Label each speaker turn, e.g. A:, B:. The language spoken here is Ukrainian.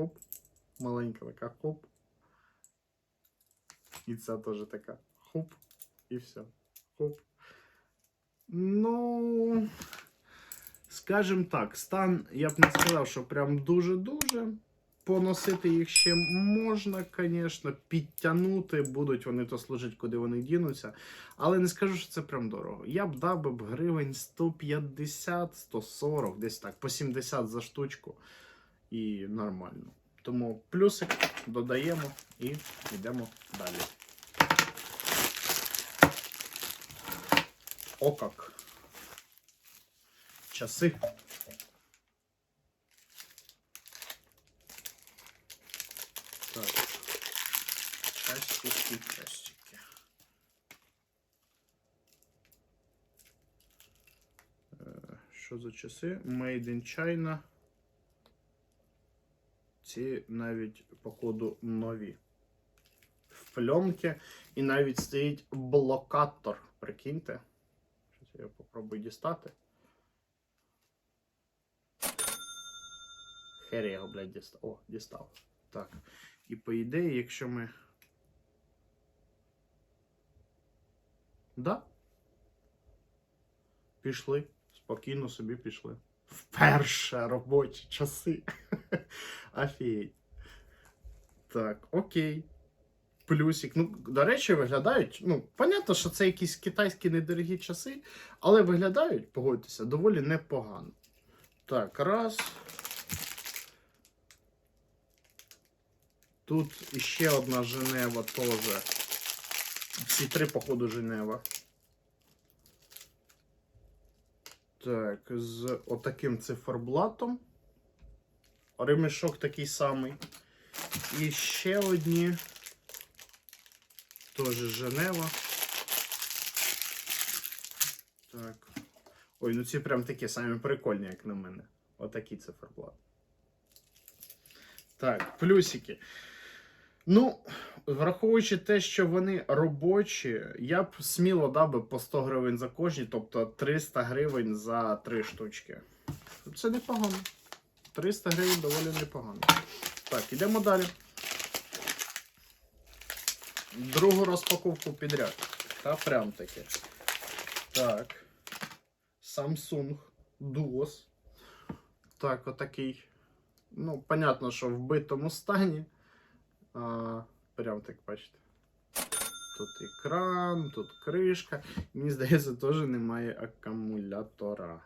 A: хоп. Маленька така хоп. І ця теж така хоп. І все. Хоп. Ну, скажімо так, стан, я б не сказав, що прям дуже-дуже. Поносити їх ще можна, звісно, підтягнути, будуть вони то служити, куди вони дінуться. Але не скажу, що це прям дорого. Я б дав би гривень 150-140, десь так, по 70 за штучку. І нормально. Тому плюсик додаємо і йдемо далі. О как. Часи. Так. Часики, часики. Е, Що за часи? Made in China. Ці навіть, походу, нові. В пленки. І навіть стоїть блокатор. Прикиньте. Щось я попробую дістати. Хер я його, блядь, дістав. О, дістав. Так. І по ідеї, якщо ми. Да? Пішли. Спокійно собі пішли. Вперше робочі часи. Офігеть. Так, окей. Плюсик. Ну, до речі, виглядають. Ну, понятно, що це якісь китайські недорогі часи, але виглядають, погодьтеся, доволі непогано. Так, раз. Тут іще одна Женева теж. Всі три, походу, Женева. Так, з отаким циферблатом. Ремешок такий самий. І ще одні. Теж Женева. Так. Ой, ну ці прям такі самі прикольні, як на мене. Отакий циферблат. Так, плюсики. Ну, враховуючи те, що вони робочі, я б сміло дав би по 100 гривень за кожні, тобто 300 гривень за 3 штучки. Це непогано. 300 гривень доволі непогано. Так, йдемо далі. Другу розпаковку підряд. Та прям таки. Так. Samsung Duos. Так, отакий. Ну, понятно, що в битому стані. А, прям так бачите. Тут екран, тут кришка. Мені здається, теж немає акумулятора.